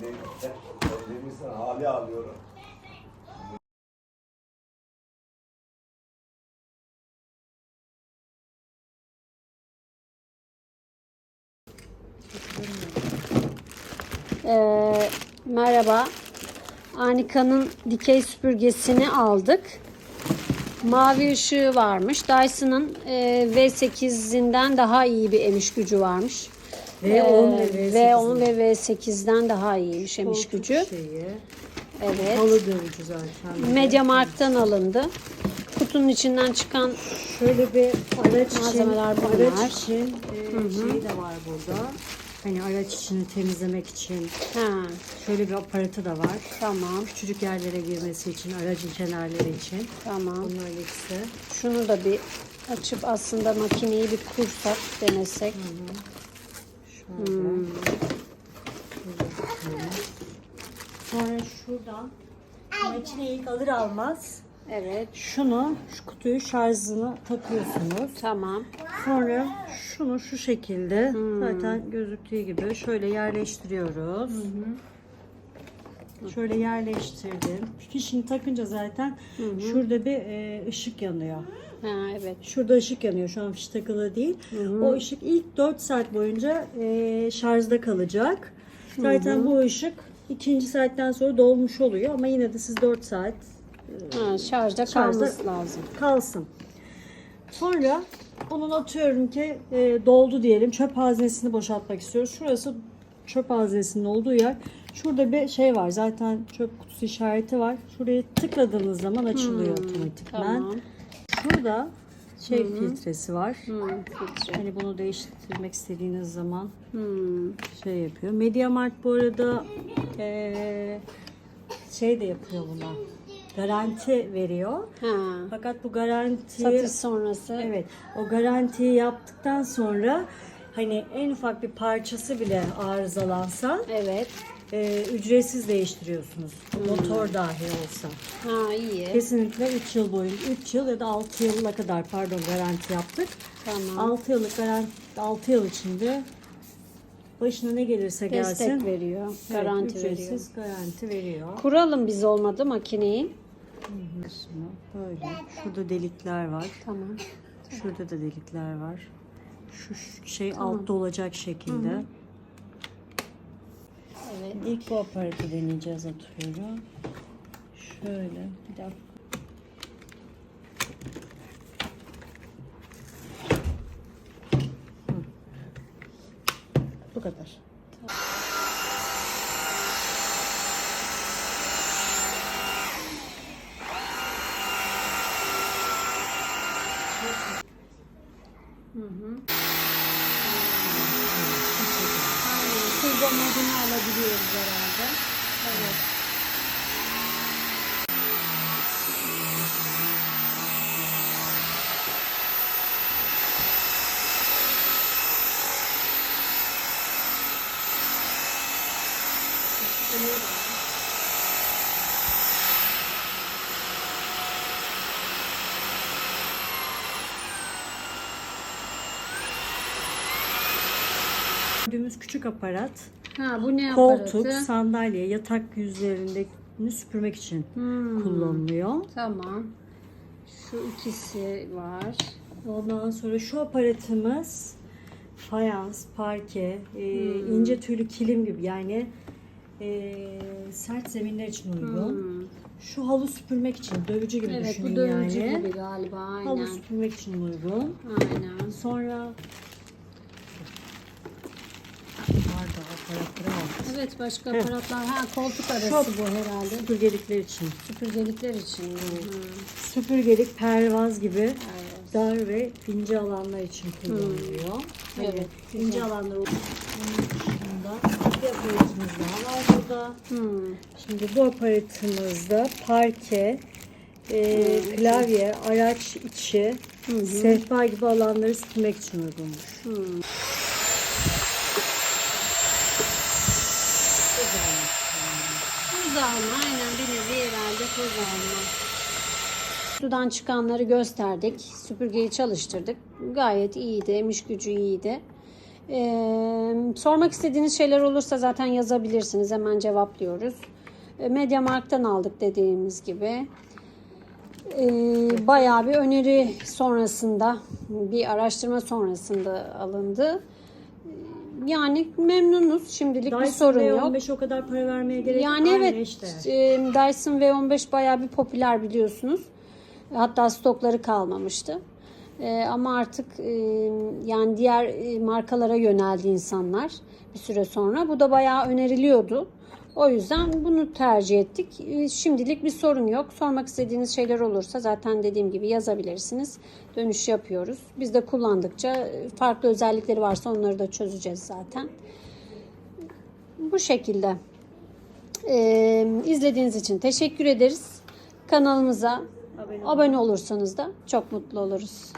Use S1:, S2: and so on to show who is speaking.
S1: de- ben demişsin hali alıyorum.
S2: Ee, merhaba. Anika'nın dikey süpürgesini aldık. Mavi ışığı varmış. Dyson'ın e, V8'inden daha iyi bir emiş gücü varmış.
S3: V10 ve
S2: Ee,
S3: V8'in.
S2: V10 ve V8'den daha iyiymiş emiş
S3: Koltuk
S2: gücü.
S3: Şeyi,
S2: Evet.
S3: halı dövücü zaten.
S2: Mediamarkt'tan alındı. Kutunun içinden çıkan
S3: Şöyle bir araç için,
S2: Malzemeler bunlar.
S3: araç için e, şey de var burada. Hani araç içini temizlemek için
S2: ha
S3: şöyle bir aparatı da var.
S2: tamam
S3: Küçücük yerlere girmesi için, aracın kenarları için.
S2: tamam.
S3: Bunlar ikisi.
S2: Şunu da bir açıp aslında makineyi bir kursak denesek.
S3: Şöyle.
S2: Hmm.
S3: Sonra şuradan makineyi ilk alır almaz
S2: Evet.
S3: şunu, şu kutuyu şarjını takıyorsunuz.
S2: Tamam.
S3: Sonra şunu şu şekilde
S2: Hmm.
S3: zaten gözüktüğü gibi şöyle yerleştiriyoruz. Şöyle yerleştirdim. Fişini takınca zaten şurada bir e, ışık yanıyor.
S2: Ha evet.
S3: Şurada ışık yanıyor. Şu an fiş takılı değil. O ışık ilk 4 saat boyunca e, şarjda kalacak. Zaten bu ışık ikinci saatten sonra dolmuş oluyor ama yine de siz 4 saat
S2: Ha, şarjda kalması lazım.
S3: kalsın. Sonra bunun atıyorum ki e, doldu diyelim. Çöp haznesini boşaltmak istiyoruz. Şurası çöp haznesinin olduğu yer. Şurada bir şey var. Zaten çöp kutusu işareti var. Şuraya tıkladığınız zaman açılıyor otomatikman.
S2: Tamam.
S3: Şurada şey filtresi var.
S2: Hmm, filtre.
S3: Hani bunu değiştirmek istediğiniz zaman
S2: Hmm.
S3: şey yapıyor. Mediamarkt bu arada e, şey de yapıyor buna. Garanti veriyor.
S2: Ha.
S3: Fakat bu garantiyi
S2: Satış sonrası.
S3: Evet. O garantiyi yaptıktan sonra hani en ufak bir parçası bile arızalansa
S2: Evet.
S3: E, ücretsiz değiştiriyorsunuz. Motor dahi olsa.
S2: Ha iyi.
S3: Kesinlikle 3 yıl boyunca 3 yıl ya da 6 yıla kadar pardon garanti yaptık.
S2: Tamam.
S3: 6 yıllık garanti 6 yıl içinde başına ne gelirse gelsin
S2: Destek veriyor.
S3: evet,
S2: Garanti veriyor.
S3: ücretsiz garanti veriyor.
S2: Kuralım biz olmadı makineyi.
S3: Böyle. Şurada delikler var.
S2: Tamam.
S3: Şurada da delikler var. Şu şey altta olacak şekilde.
S2: Evet.
S3: İlk bu aparatı deneyeceğiz atıyorum. Şöyle bir dakika. Bu kadar.
S2: Herhalde. Evet.
S3: Gördüğümüz küçük aparat
S2: Ha bu ne
S3: koltuk,
S2: aparatı?
S3: sandalye, yatak yüzlerini süpürmek için
S2: Hmm.
S3: kullanılıyor.
S2: Tamam. Şu ikisi var.
S3: Ondan sonra şu aparatımız fayans, parke, e,
S2: Hmm.
S3: ince tüylü kilim gibi yani e, sert zeminler için uygun.
S2: Hmm.
S3: Şu halı süpürmek için dövücü gibi
S2: Evet
S3: düşünün
S2: bu dövücü
S3: yani.
S2: gibi galiba
S3: Halı
S2: aynen.
S3: süpürmek için uygun.
S2: Aynen.
S3: Sonra Pardon aparatları var.
S2: Evet başka aparatlar. Ha koltuk arası
S3: Şu-
S2: bu herhalde.
S3: Süpürgelikler için.
S2: Süpürgelikler için. Hı.
S3: Süpürgelik, pervaz gibi
S2: Evet.
S3: dar ve ince alanlar için kullanılıyor. Hani
S2: Evet,
S3: ince alanlar dışında bir aparatımız daha var burada.
S2: Hmm.
S3: Şimdi bu aparatımızda parke, e, klavye, araç içi, sehpa gibi alanları süpürmek için uygunmuş.
S2: Hmm. Alma aynen bir nevi herhalde toz alma. Sudan çıkanları gösterdik. Süpürgeyi çalıştırdık. Gayet iyiydi. Emiş gücü iyiydi. Ee, sormak istediğiniz şeyler olursa zaten yazabilirsiniz. Hemen cevaplıyoruz. Ee, Mediamarkt'tan aldık dediğimiz gibi. Ee, bayağı bir öneri sonrasında, bir araştırma sonrasında alındı. Yani memnunuz. Şimdilik bir sorun yok.
S3: V15 o kadar para vermeye gerek
S2: Yani
S3: Aynı
S2: evet
S3: eşdeğer.
S2: e, Dyson V15 bayağı bir popüler biliyorsunuz. Hatta stokları kalmamıştı. E, ama artık e, yani diğer e, markalara yöneldi insanlar bir süre sonra. Bu da bayağı öneriliyordu. O yüzden bunu tercih ettik. E, Şimdilik bir sorun yok. Sormak istediğiniz şeyler olursa zaten dediğim gibi yazabilirsiniz. Dönüş yapıyoruz. Biz de kullandıkça e, farklı özellikleri varsa onları da çözeceğiz zaten. Bu şekilde. Ee, izlediğiniz için teşekkür ederiz. Kanalımıza Abone olursanız da çok mutlu oluruz.